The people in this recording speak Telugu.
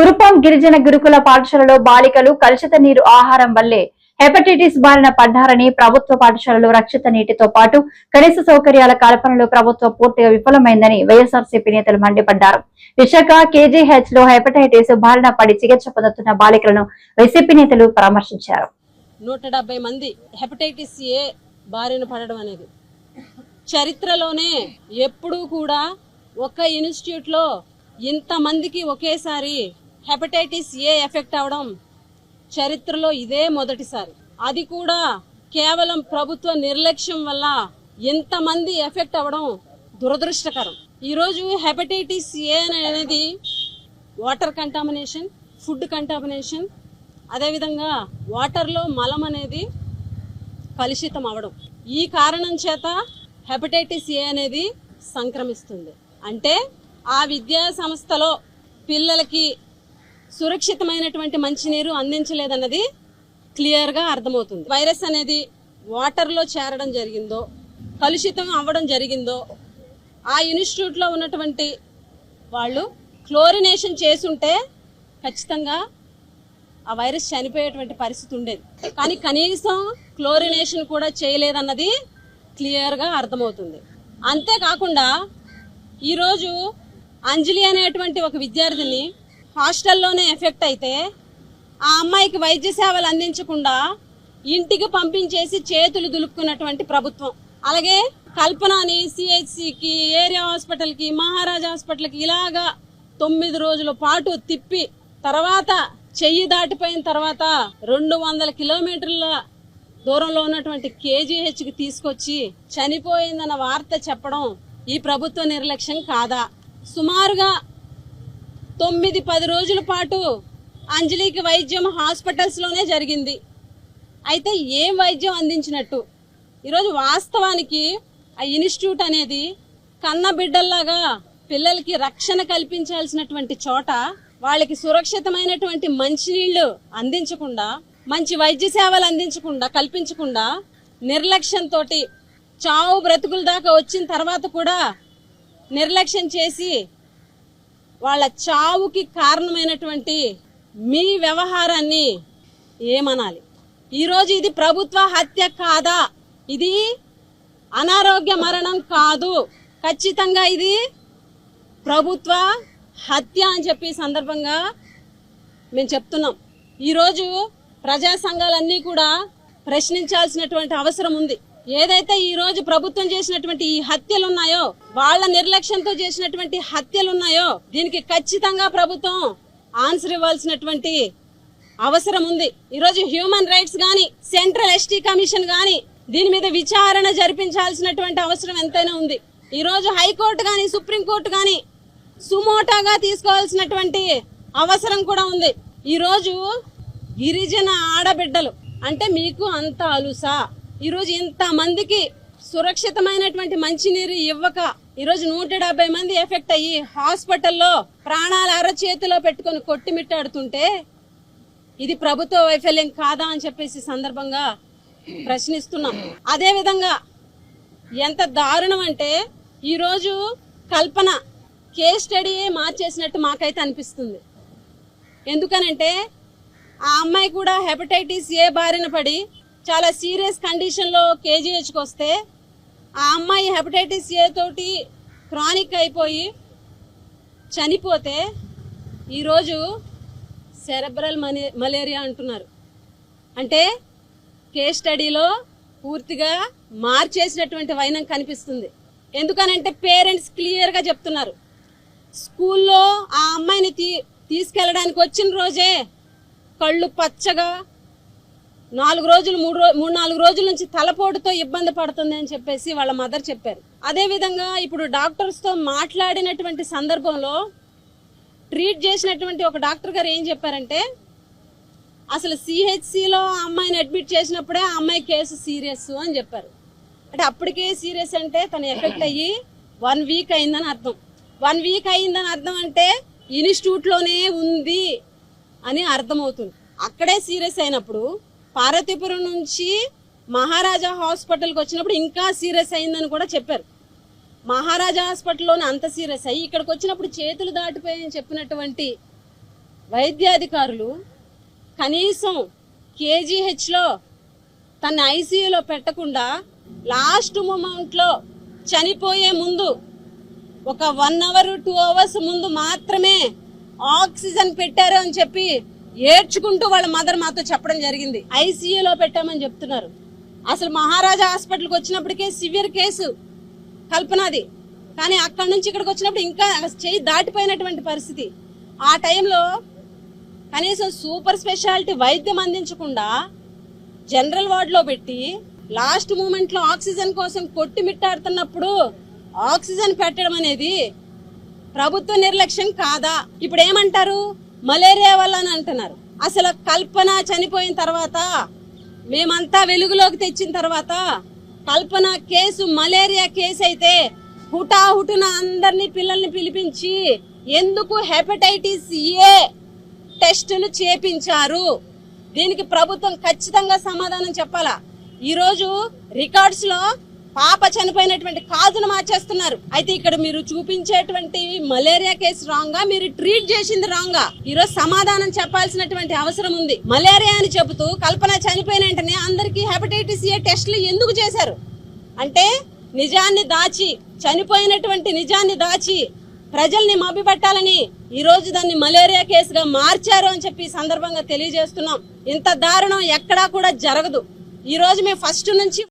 కురుపాం గిరిజన గురుకుల పాఠశాలలో బాలికలు కలుషిత నీరు ఆహారం వల్లే హెపటైటిస్ బారిన పడ్డారని ప్రభుత్వ పాఠశాలలో రక్షిత నీటితో పాటు కనీస సౌకర్యాల కల్పనలో ప్రభుత్వం పూర్తిగా విఫలమైందని వైఎస్ఆర్సీపీ నేతలు మండిపడ్డారు. విశాఖ కేజీహెచ్లో హెపటైటిస్ బారిన పడి చికిత్స పొందుతున్న బాలికలను వైసీపీ నేతలు పరామర్శించారు. నూట మంది హెపటైటిస్ ఏ బారిన పడడం అనేది చరిత్రలోనే ఎప్పుడూ కూడా ఒక ఇన్స్టిట్యూట్లో ఇంతమందికి ఒకేసారి హెపటైటిస్ ఏ ఎఫెక్ట్ అవడం చరిత్రలో ఇదే మొదటిసారి. అది కూడా కేవలం ప్రభుత్వ నిర్లక్ష్యం వల్ల ఇంతమంది ఎఫెక్ట్ అవ్వడం దురదృష్టకరం. ఈరోజు హెపటైటిస్ ఏ అనేది వాటర్ కంటామినేషన్ ఫుడ్ కంటామినేషన్ అదేవిధంగా వాటర్లో మలం అనేది కలుషితం అవడం. ఈ కారణం చేత హెపటైటిస్ ఏ అనేది సంక్రమిస్తుంది. అంటే ఆ విద్యా సంస్థలో పిల్లలకి సురక్షితమైనటువంటి మంచినీరు అందించలేదన్నది క్లియర్గా అర్థమవుతుంది. వైరస్ అనేది వాటర్లో చేరడం జరిగిందో కలుషితం అవ్వడం జరిగిందో ఆ ఇన్స్టిట్యూట్లో ఉన్నటువంటి వాళ్ళు క్లోరినేషన్ చేసుంటే ఖచ్చితంగా ఆ వైరస్ చనిపోయేటువంటి పరిస్థితి ఉండేది. కానీ కనీసం క్లోరినేషన్ కూడా చేయలేదన్నది క్లియర్గా అర్థమవుతుంది. అంతేకాకుండా ఈరోజు అంజలి అనేటువంటి ఒక విద్యార్థిని హాస్టల్లోనే ఎఫెక్ట్ అయితే ఆ అమ్మాయికి వైద్య సేవలు అందించకుండా ఇంటికి పంపించేసి చేతులు దులుపుకున్నటువంటి ప్రభుత్వం. అలాగే కల్పనని సిహెచ్సికి ఏరియా హాస్పిటల్కి మహారాజా హాస్పిటల్కి ఇలాగా తొమ్మిది రోజుల పాటు తిప్పి తర్వాత చెయ్యి దాటిపోయిన తర్వాత రెండు వందల కిలోమీటర్ల దూరంలో ఉన్నటువంటి కేజీహెచ్కి తీసుకొచ్చి చనిపోయిందన్న వార్త చెప్పడం ఈ ప్రభుత్వ నిర్లక్ష్యం కాదా? సుమారుగా తొమ్మిది పది రోజుల పాటు అంజలికి వైద్యం హాస్పిటల్స్లోనే జరిగింది. అయితే ఏం వైద్యం అందించినట్టు? ఈరోజు వాస్తవానికి ఆ ఇన్స్టిట్యూట్ అనేది కన్న బిడ్డల్లాగా పిల్లలకి రక్షణ కల్పించాల్సినటువంటి చోట వాళ్ళకి సురక్షితమైనటువంటి మంచినీళ్ళు అందించకుండా మంచి వైద్య సేవలు అందించకుండా కల్పించకుండా నిర్లక్ష్యంతో చావు బ్రతుకుల దాకా వచ్చిన తర్వాత కూడా నిర్లక్ష్యం చేసి వాళ్ళ చావుకి కారణమైనటువంటి మీ వ్యవహారాన్ని ఏమనాలి? ఈరోజు ఇది ప్రభుత్వ హత్య కాదా? ఇది అనారోగ్య మరణం కాదు. ఖచ్చితంగా ఇది ప్రభుత్వ హత్య అని చెప్పి సందర్భంగా మేము చెప్తున్నాం. ఈరోజు ప్రజా సంఘాలన్నీ కూడా ప్రశ్నించాల్సినటువంటి అవసరం ఉంది. ఏదైతే ఈ రోజు ప్రభుత్వం చేసినటువంటి ఈ హత్యలు ఉన్నాయో వాళ్ళ నిర్లక్ష్యంతో చేసినటువంటి హత్యలు ఉన్నాయో దీనికి ఖచ్చితంగా ప్రభుత్వం ఆన్సర్ ఇవ్వాల్సినటువంటి అవసరం ఉంది. ఈరోజు హ్యూమన్ రైట్స్ గాని సెంట్రల్ ఎస్టీ కమిషన్ గాని దీని మీద విచారణ జరిపించాల్సినటువంటి అవసరం ఎంతైనా ఉంది. ఈరోజు హైకోర్టు కానీ సుప్రీంకోర్టు కానీ సుమోటాగా తీసుకోవాల్సినటువంటి అవసరం కూడా ఉంది. ఈరోజు గిరిజన ఆడబిడ్డలు అంటే మీకు అంత అలుసా? ఈరోజు ఇంతమందికి సురక్షితమైనటువంటి మంచినీరు ఇవ్వక ఈరోజు నూట డెబ్బై మంది ఎఫెక్ట్ అయ్యి హాస్పిటల్లో ప్రాణాలు అరచేతిలో పెట్టుకొని కొట్టిమిట్టాడుతుంటే ఇది ప్రభుత్వ వైఫల్యం కాదా అని చెప్పేసి సందర్భంగా ప్రశ్నిస్తున్నాం. అదేవిధంగా ఎంత దారుణం అంటే ఈరోజు కల్పన కేస్ స్టడీయే మార్చేసినట్టు మాకైతే అనిపిస్తుంది. ఎందుకనంటే ఆ అమ్మాయి కూడా హెపటైటిస్ ఏ బారిన పడి చాలా సీరియస్ కండిషన్లో కేజీహెచ్కి వస్తే ఆ అమ్మాయి హెపటైటిస్ ఏ తోటి క్రానిక్ అయిపోయి చనిపోతే ఈరోజు సెరబ్రల్ మలేరియా అంటున్నారు. అంటే కేస్ స్టడీలో పూర్తిగా మార్చేసినటువంటి వైనం కనిపిస్తుంది. ఎందుకనంటే పేరెంట్స్ క్లియర్గా చెప్తున్నారు. స్కూల్లో ఆ అమ్మాయిని తీ తీసుకెళ్ళడానికి వచ్చిన రోజే కళ్ళు పచ్చగా నాలుగు రోజులు మూడు రో మూడు నాలుగు రోజుల నుంచి తలపోటుతో ఇబ్బంది పడుతుంది అని చెప్పేసి వాళ్ళ మదర్ చెప్పారు. అదేవిధంగా ఇప్పుడు డాక్టర్స్తో మాట్లాడినటువంటి సందర్భంలో ట్రీట్ చేసినటువంటి ఒక డాక్టర్ గారు ఏం చెప్పారంటే అసలు సిహెచ్సిలో అమ్మాయిని అడ్మిట్ చేసినప్పుడే ఆ అమ్మాయి కేసు సీరియస్ అని చెప్పారు. అంటే అప్పటికే సీరియస్ అంటే తను ఎఫెక్ట్ అయ్యి వన్ వీక్ అయిందని అర్థం. వన్ వీక్ అయిందని అర్థం అంటే ఇన్స్టిట్యూట్లోనే ఉంది అని అర్థమవుతుంది. అక్కడే సీరియస్ అయినప్పుడు పార్వతీపురం నుంచి మహారాజా హాస్పిటల్కి వచ్చినప్పుడు ఇంకా సీరియస్ అయిందని కూడా చెప్పారు. మహారాజా హాస్పిటల్లోనే అంత సీరియస్ అయ్యి ఇక్కడికి వచ్చినప్పుడు చేతులు దాటిపోయాయని చెప్పినటువంటి వైద్యాధికారులు కనీసం కేజీహెచ్లో తన ఐసీయూలో పెట్టకుండా లాస్ట్ మూమెంట్లో చనిపోయే ముందు ఒక వన్ అవర్ టూ అవర్స్ ముందు మాత్రమే ఆక్సిజన్ పెట్టారు అని చెప్పి ఏడ్చుకుంటూ వాళ్ళ మదర్ మాతో చెప్పడం జరిగింది. ఐసీయూలో పెట్టామని చెప్తున్నారు. అసలు మహారాజా హాస్పిటల్కి వచ్చినప్పటికే సివియర్ కేసు కల్పనది. కానీ అక్కడి నుంచి ఇక్కడికి వచ్చినప్పుడు ఇంకా చేయి దాటిపోయినటువంటి పరిస్థితి. ఆ టైంలో కనీసం సూపర్ స్పెషాలిటీ వైద్యం అందించకుండా జనరల్ వార్డులో పెట్టి లాస్ట్ మూమెంట్లో ఆక్సిజన్ కోసం కొట్టిమిట్టాడుతున్నప్పుడు ఆక్సిజన్ పెట్టడం అనేది ప్రభుత్వ నిర్లక్ష్యం కాదా? ఇప్పుడు ఏమంటారు? మలేరియా వల్ల అని అంటున్నారు. అసలు కల్పన చనిపోయిన తర్వాత మేమంతా వెలుగులోకి తెచ్చిన తర్వాత కల్పన కేసు మలేరియా కేసు అయితే హుటాహుటున అందరినీ పిల్లల్ని పిలిపించి ఎందుకు హెపటైటిస్ ఏ టెస్టులు చేపించారు? దీనికి ప్రభుత్వం ఖచ్చితంగా సమాధానం చెప్పాలా? ఈరోజు రికార్డ్స్లో పాప చనిపోయినటువంటి కాజును మార్చేస్తున్నారు. అయితే ఇక్కడ మీరు చూపించేటువంటి మలేరియా కేసు రాంగ్గా మీరు ట్రీట్ చేసింది రాంగ్. గా ఈరోజు సమాధానం చెప్పాల్సినటువంటి అవసరం ఉంది. మలేరియా అని చెబుతూ కల్పన చనిపోయిన వెంటనే అందరికి హెపటైటిస్ ఏ టెస్టులు ఎందుకు చేశారు? అంటే నిజాన్ని దాచి చనిపోయినటువంటి నిజాన్ని దాచి ప్రజల్ని మభ్యపెట్టాలని ఈ రోజు దాన్ని మలేరియా కేసుగా మార్చారు అని చెప్పి సందర్భంగా తెలియజేస్తున్నాం. ఇంత దారుణం ఎక్కడా కూడా జరగదు. ఈ రోజు మేము ఫస్ట్ నుంచి